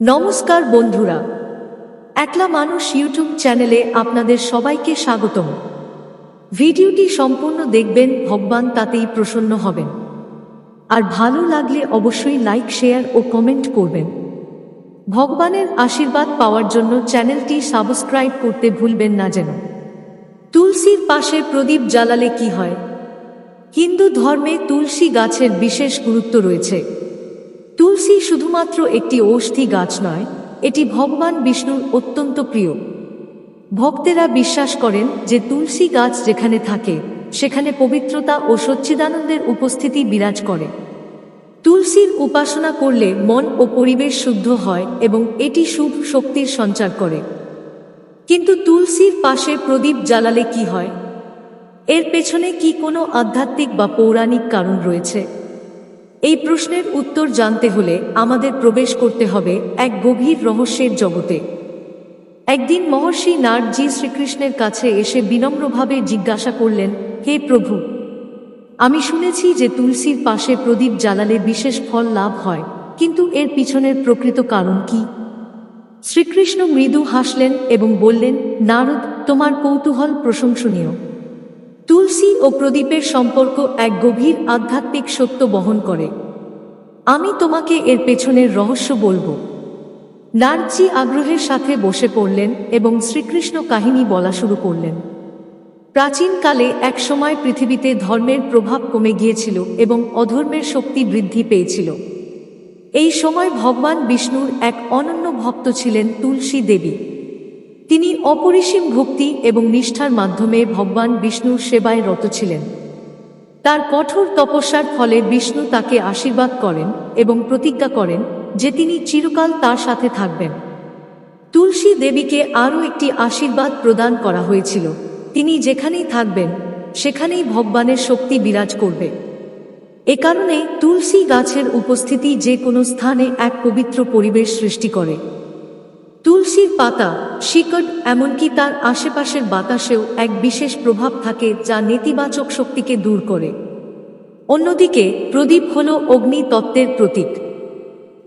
নমস্কার বন্ধুরা। একলা মানুষ ইউটিউব চ্যানেলে আপনাদের সবাইকে স্বাগতম। ভিডিওটি সম্পূর্ণ দেখবেন, ভগবান তাতেই প্রসন্ন হবেন। আর ভালো লাগলে অবশ্যই লাইক, শেয়ার ও কমেন্ট করবেন। ভগবানের আশীর্বাদ পাওয়ার জন্য চ্যানেলটি সাবস্ক্রাইব করতে ভুলবেন না যেন। তুলসীর পাশে প্রদীপ জ্বালালে কি হয়? হিন্দু ধর্মে তুলসী গাছের বিশেষ গুরুত্ব রয়েছে। তুলসী শুধুমাত্র একটি ঔষধি গাছ নয়, এটি ভগবান বিষ্ণুর অত্যন্ত প্রিয়। ভক্তেরা বিশ্বাস করেন যে তুলসী গাছ যেখানে থাকে, সেখানে পবিত্রতা ও সচ্চিদানন্দের উপস্থিতি বিরাজ করে। তুলসীর উপাসনা করলে মন ও পরিবেশ শুদ্ধ হয় এবং এটি শুভ শক্তির সঞ্চার করে। কিন্তু তুলসীর পাশে প্রদীপ জ্বালালে কি হয়? এর পেছনে কি কোনো আধ্যাত্মিক বা পৌরাণিক কারণ রয়েছে? এই প্রশ্নের উত্তর জানতে হলে আমাদের প্রবেশ করতে হবে এক গভীর রহস্যের জগতে। একদিন মহর্ষি নারজি শ্রীকৃষ্ণের কাছে এসে বিনম্রভাবে জিজ্ঞাসা করলেন, হে প্রভু, আমি শুনেছি যে তুলসীর পাশে প্রদীপ জ্বালালে বিশেষ ফল লাভ হয়, কিন্তু এর পিছনের প্রকৃত কারণ কি? শ্রীকৃষ্ণ মৃদু হাসলেন এবং বললেন, নারদ, তোমার কৌতূহল প্রশংসনীয়। তুলসী ও প্রদীপের সম্পর্ক এক গভীর আধ্যাত্মিক সত্য বহন করে। আমি তোমাকে এর পেছনের রহস্য বলব। নারজি আগ্রহের সাথে বসে পড়লেন এবং শ্রীকৃষ্ণ কাহিনী বলা শুরু করলেন। প্রাচীনকালে এক সময় পৃথিবীতে ধর্মের প্রভাব কমে গিয়েছিল এবং অধর্মের শক্তি বৃদ্ধি পেয়েছিল। এই সময় ভগবান বিষ্ণুর এক অনন্য ভক্ত ছিলেন তুলসী দেবী। তিনি অপরিসীম ভক্তি এবং নিষ্ঠার মাধ্যমে ভগবান বিষ্ণুর সেবায় রত ছিলেন। তার কঠোর তপস্যার ফলে বিষ্ণু তাকে আশীর্বাদ করেন এবং প্রতিজ্ঞা করেন যে তিনি চিরকাল তার সাথে থাকবেন। তুলসী দেবীকে আরও একটি আশীর্বাদ প্রদান করা হয়েছিল। তিনি যেখানেই থাকবেন, সেখানেই ভগবানের শক্তি বিরাজ করবে। এ কারণে তুলসী গাছের উপস্থিতি যে কোনো স্থানে এক পবিত্র পরিবেশ সৃষ্টি করে। পাতা, শিকড়, এমনকি তার আশেপাশের বাতাসেও এক বিশেষ প্রভাব থাকে যা নেতিবাচক শক্তিকে দূর করে। অন্যদিকে, প্রদীপ হল অগ্নি তত্ত্বের প্রতীক।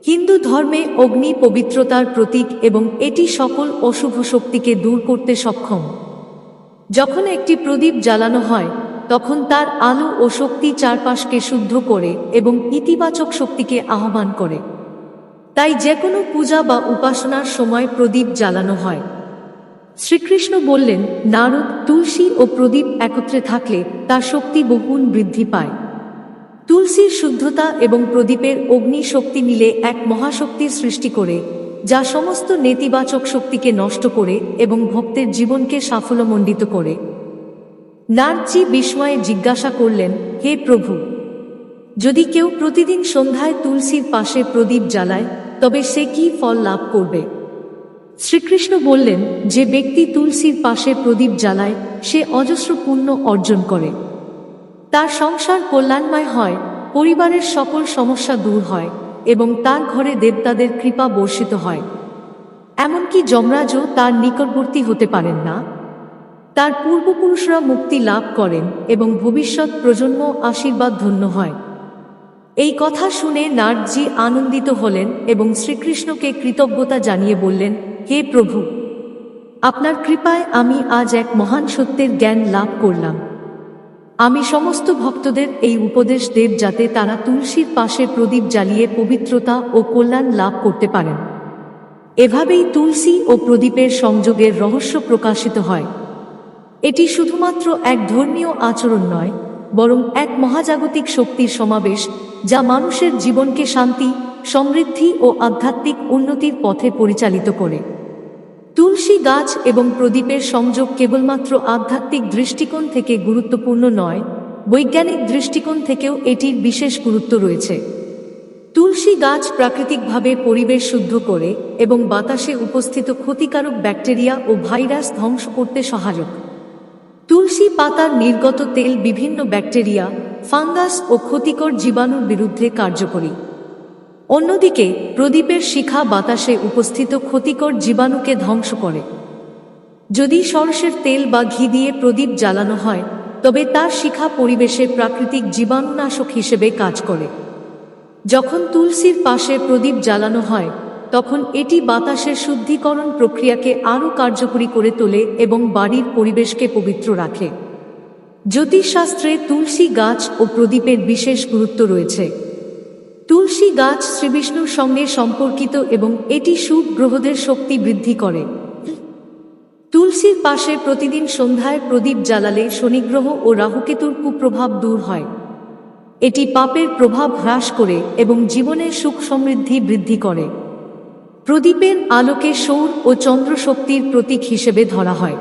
হিন্দু ধর্মে অগ্নি পবিত্রতার প্রতীক এবং এটি সকল অশুভ শক্তিকে দূর করতে সক্ষম। যখন একটি প্রদীপ জ্বালানো হয়, তখন তার আলো ও শক্তি চারপাশকে শুদ্ধ করে এবং ইতিবাচক শক্তিকে আহ্বান করে। তাই যে কোনো পূজা বা উপাসনার সময় প্রদীপ জ্বালানো হয়। শ্রীকৃষ্ণ বললেন, নারদ, তুলসী ও প্রদীপ একত্রে থাকলে তার শক্তি বহুগুণ বৃদ্ধি পায়। তুলসীর শুদ্ধতা এবং প্রদীপের অগ্নি শক্তি মিলে এক মহাশক্তির সৃষ্টি করে, যা সমস্ত নেতিবাচক শক্তিকে নষ্ট করে এবং ভক্তের জীবনকে সাফল্যমণ্ডিত করে। নারদজি বিস্ময়ে জিজ্ঞাসা করলেন, হে প্রভু, যদি কেউ প্রতিদিন সন্ধ্যায় তুলসীর পাশে প্রদীপ জ্বালায় তবে সে কি ফল লাভ করবে? শ্রীকৃষ্ণ বললেন, যে ব্যক্তি তুলসীর পাশে প্রদীপ জ্বালায়, সে অজস্র পুণ্য অর্জন করে। তার সংসার কল্যাণময় হয়, পরিবারের সকল সমস্যা দূর হয়, এবং তার ঘরে দেবতাদের কৃপা বর্ষিত হয়। এমনকি যমরাজও তার নিকটবর্তী হতে পারেন না। তার পূর্বপুরুষরা মুক্তি লাভ করেন, এবং ভবিষ্যৎ প্রজন্ম আশীর্বাদ ধন্য হয়। এই কথা শুনে নারদজি আনন্দিত হলেন এবং শ্রীকৃষ্ণকে কৃতজ্ঞতা জানিয়ে বললেন, হে প্রভু, আপনার কৃপায় আমি আজ এক মহান সত্যের জ্ঞান লাভ করলাম। আমি সমস্ত ভক্তদের এই উপদেশ দেব যাতে তারা তুলসীর পাশে প্রদীপ জ্বালিয়ে পবিত্রতা ও কল্যাণ লাভ করতে পারেন। এভাবেই তুলসী ও প্রদীপের সংযোগের রহস্য প্রকাশিত হয়। এটি শুধুমাত্র এক ধর্মীয় আচরণ নয়, বরং এক মহাজাগতিক শক্তির সমাবেশ যা মানুষের জীবনকে শান্তি, সমৃদ্ধি ও আধ্যাত্মিক উন্নতির পথে পরিচালিত করে। তুলসী গাছ এবং প্রদীপের সংযোগ কেবলমাত্র আধ্যাত্মিক দৃষ্টিকোণ থেকে গুরুত্বপূর্ণ নয়, বৈজ্ঞানিক দৃষ্টিকোণ থেকেও এটির বিশেষ গুরুত্ব রয়েছে। তুলসী গাছ প্রাকৃতিকভাবে পরিবেশ শুদ্ধ করে এবং বাতাসে উপস্থিত ক্ষতিকারক ব্যাকটেরিয়া ও ভাইরাস ধ্বংস করতে সহায়ক। তুলসী পাতার নির্গত তেল বিভিন্ন ব্যাকটেরিয়া ফাঙ্গাস ও ক্ষতিকর জীবাণুর বিরুদ্ধে কার্যকরী। অন্যদিকে, প্রদীপের শিখা বাতাসে উপস্থিত ক্ষতিকর জীবাণুকে ধ্বংস করে। যদি সরষের তেল বা ঘি দিয়ে প্রদীপ জ্বালানো হয়, তবে তার শিখা পরিবেশে প্রাকৃতিক জীবাণুনাশক হিসেবে কাজ করে। যখন তুলসীর পাশে প্রদীপ জ্বালানো হয়, তখন এটি বাতাসের শুদ্ধিকরণ প্রক্রিয়াকে আরও কার্যকরী করে তোলে এবং বাড়ির পরিবেশকে পবিত্র রাখে। জ্যোতিষশাস্ত্রে তুলসী গাছ ও প্রদীপের বিশেষ গুরুত্ব রয়েছে। তুলসী গাছ শ্রীবিষ্ণুর সঙ্গে সম্পর্কিত এবং এটি শুভ গ্রহদের শক্তি বৃদ্ধি করে। তুলসীর পাশে প্রতিদিন সন্ধ্যায় প্রদীপ জ্বালালে শনিগ্রহ ও রাহুকেতুর কুপ্রভাব দূর হয়। এটি পাপের প্রভাব হ্রাস করে এবং জীবনের সুখ সমৃদ্ধি বৃদ্ধি করে। প্রদীপের আলোকে সৌর ও চন্দ্র শক্তির প্রতীক হিসেবে ধরা হয়।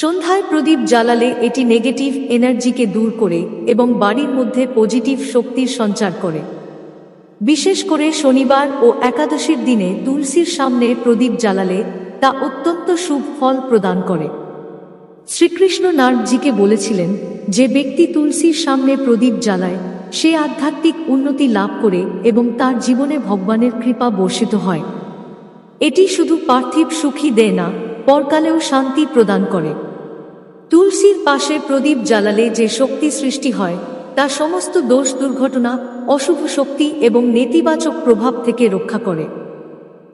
সন্ধ্যায় প্রদীপ জ্বালালে এটি নেগেটিভ এনার্জিকে দূর করে এবং বাড়ির মধ্যে পজিটিভ শক্তির সঞ্চার করে। বিশেষ করে শনিবার ও একাদশীর দিনে তুলসীর সামনে প্রদীপ জ্বালালে তা অত্যন্ত শুভ ফল প্রদান করে। শ্রীকৃষ্ণ নারদজিকে বলেছিলেন যে ব্যক্তি তুলসীর সামনে প্রদীপ জ্বালায়, সে আধ্যাত্মিক উন্নতি লাভ করে এবং তার জীবনে ভগবানের কৃপা বর্ষিত হয়। এটি শুধু পার্থিব সুখী দেয় না পরকালেও শান্তি প্রদান করে। তুলসীর পাশে প্রদীপ জ্বালালে যে শক্তি সৃষ্টি হয়, তা সমস্ত দোষ দুর্ঘটনা, অশুভ শক্তি এবং নেতিবাচক প্রভাব থেকে রক্ষা করে।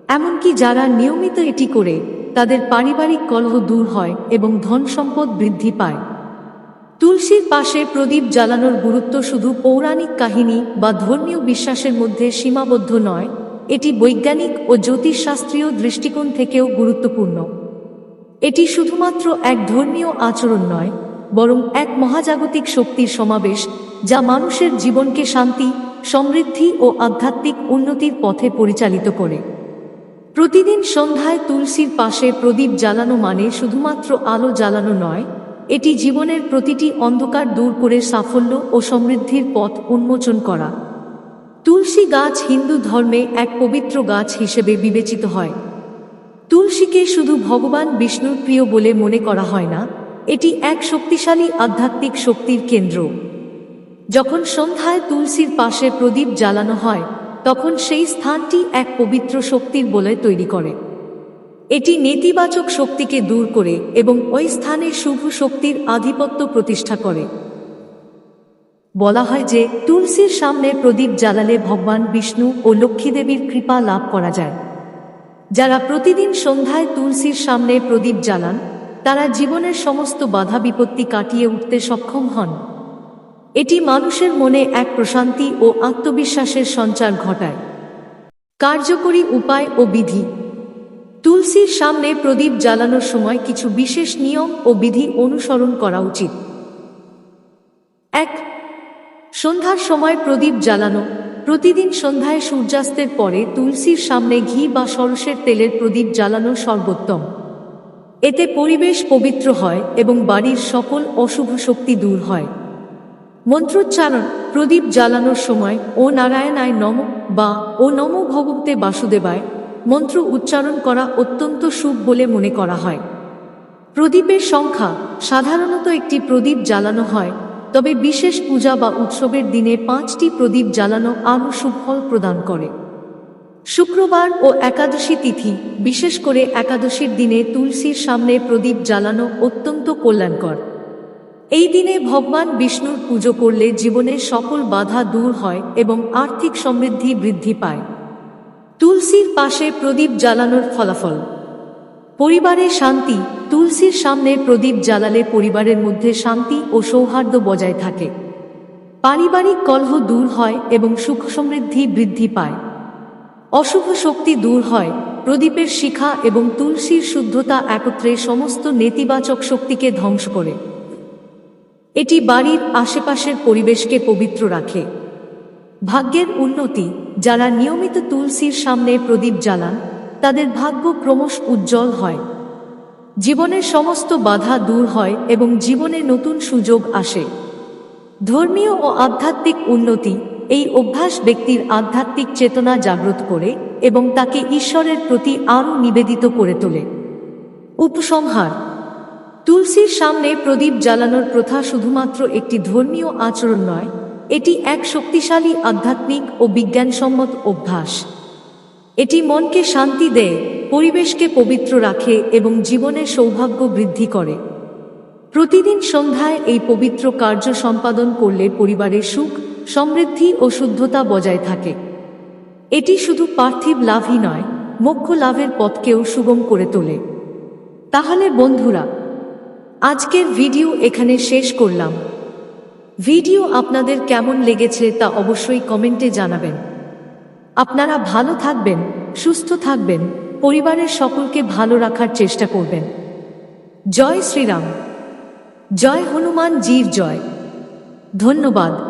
এমনকি যারা নিয়মিত এটি করে, তাদের পারিবারিক কলহ দূর হয় এবং ধন সম্পদ বৃদ্ধি পায়। তুলসীর পাশে প্রদীপ জ্বালানোর গুরুত্ব শুধু পৌরাণিক কাহিনী বা ধর্মীয় বিশ্বাসের মধ্যে সীমাবদ্ধ নয়, এটি বৈজ্ঞানিক ও জ্যোতিষশাস্ত্রীয় দৃষ্টিকোণ থেকেও গুরুত্বপূর্ণ। এটি শুধুমাত্র এক ধর্মীয় আচরণ নয়, বরং এক মহাজাগতিক শক্তির সমাবেশ, যা মানুষের জীবনকে শান্তি, সমৃদ্ধি ও আধ্যাত্মিক উন্নতির পথে পরিচালিত করে। প্রতিদিন সন্ধ্যায় তুলসীর পাশে প্রদীপ জ্বালানো মানে শুধুমাত্র আলো জ্বালানো নয়, এটি জীবনের প্রতিটি অন্ধকার দূর করে সাফল্য ও সমৃদ্ধির পথ উন্মোচন করা। তুলসী গাছ হিন্দু ধর্মে এক পবিত্র গাছ হিসেবে বিবেচিত হয়। তুলসীকে শুধু ভগবান বিষ্ণুর প্রিয় বলে মনে করা হয় না, এটি এক শক্তিশালী আধ্যাত্মিক শক্তির কেন্দ্র। যখন সন্ধ্যায় তুলসীর পাশে প্রদীপ জ্বালানো হয়, তখন সেই স্থানটি এক পবিত্র শক্তির বলে তৈরি করে। এটি নেতিবাচক শক্তিকে দূর করে এবং ওই স্থানে শুভ শক্তির আধিপত্য প্রতিষ্ঠা করে। বলা হয় যে, তুলসীর সামনে প্রদীপ জ্বালালে ভগবান বিষ্ণু ও লক্ষ্মীদেবীর কৃপা লাভ করা যায়। যারা প্রতিদিন সন্ধ্যায় তুলসীর সামনে প্রদীপ জ্বালান, তারা জীবনের সমস্ত বাধা বিপত্তি কাটিয়ে উঠতে সক্ষম হন। এটি মানুষের মনে এক প্রশান্তি ও আত্মবিশ্বাসের সঞ্চার ঘটায়। কার্যকরী উপায় ও বিধি। তুলসীর সামনে প্রদীপ জ্বালানোর সময় কিছু বিশেষ নিয়ম ও বিধি অনুসরণ করা উচিত। এক, সন্ধ্যার সময় প্রদীপ জ্বালানো প্রতিদিন সন্ধ্যায় সূর্যাস্তের পরে তুলসীর সামনে ঘি বা সরষের তেলের প্রদীপ জ্বালানো সর্বোত্তম। এতে পরিবেশ পবিত্র হয় এবং বাড়ির সকল অশুভ শক্তি দূর হয়। মন্ত্রোচ্চারণ, প্রদীপ জ্বালানোর সময় ও নারায়ণায় নম বা ও নম ভগবতে বাসুদেবায় মন্ত্র উচ্চারণ করা অত্যন্ত শুভ বলে মনে করা হয়। প্রদীপের সংখ্যা সাধারণত একটি প্রদীপ জ্বালানো হয় তবে বিশেষ পূজা বা উৎসবের দিনে পাঁচটি প্রদীপ জ্বালানো আরও সুফল প্রদান করে। শুক্রবার ও একাদশী তিথি, বিশেষ করে একাদশীর দিনে তুলসীর সামনে প্রদীপ জ্বালানো অত্যন্ত কল্যাণকর। এই দিনে ভগবান বিষ্ণুর পুজো করলে জীবনের সকল বাধা দূর হয় এবং আর্থিক সমৃদ্ধি বৃদ্ধি পায়। তুলসীর পাশে প্রদীপ জ্বালানোর ফলাফল পরিবারে শান্তি, তুলসীর সামনে প্রদীপ জ্বালালে পরিবারের মধ্যে শান্তি ও সৌহার্দ্য বজায় থাকে। পারিবারিক কলহ দূর হয় এবং সুখ সমৃদ্ধি বৃদ্ধি পায়। অশুভ শক্তি দূর হয়, প্রদীপের শিখা এবং তুলসীর শুদ্ধতা একত্রে সমস্ত নেতিবাচক শক্তিকে ধ্বংস করে। এটি বাড়ির আশেপাশের পরিবেশকে পবিত্র রাখে। ভাগ্যের উন্নতি, যারা নিয়মিত তুলসীর সামনে প্রদীপ জ্বালান তাদের ভাগ্য ক্রমশ উজ্জ্বল হয়। জীবনের সমস্ত বাধা দূর হয় এবং জীবনে নতুন সুযোগ আসে। ধর্মীয় ও আধ্যাত্মিক উন্নতি এই অভ্যাস ব্যক্তির আধ্যাত্মিক চেতনা জাগ্রত করে এবং তাকে ঈশ্বরের প্রতি আরও নিবেদিত করে তোলে। উপসংহার। তুলসীর সামনে প্রদীপ জ্বালানোর প্রথা শুধুমাত্র একটি ধর্মীয় আচরণ নয়, এটি এক শক্তিশালী আধ্যাত্মিক ও বিজ্ঞানসম্মত অভ্যাস। এটি মনকে শান্তি দেয়, পরিবেশকে পবিত্র রাখে এবং জীবনের সৌভাগ্য বৃদ্ধি করে। প্রতিদিন সন্ধ্যায় এই পবিত্র কার্য সম্পাদন করলে পরিবারের সুখ, সমৃদ্ধি ও শুদ্ধতা বজায় থাকে। এটি শুধু পার্থিব লাভই নয়, মোক্ষ লাভের পথকেও সুগম করে তোলে। তাহলে বন্ধুরা, আজকের ভিডিও এখানে শেষ করলাম। ভিডিও আপনাদের কেমন লেগেছে তা অবশ্যই কমেন্টে জানাবেন। আপনারা ভালো থাকবেন, সুস্থ থাকবেন, পরিবারের সকলকে ভালো রাখার চেষ্টা করবেন। জয় শ্রীরাম। জয় হনুমান জির জয়। ধন্যবাদ।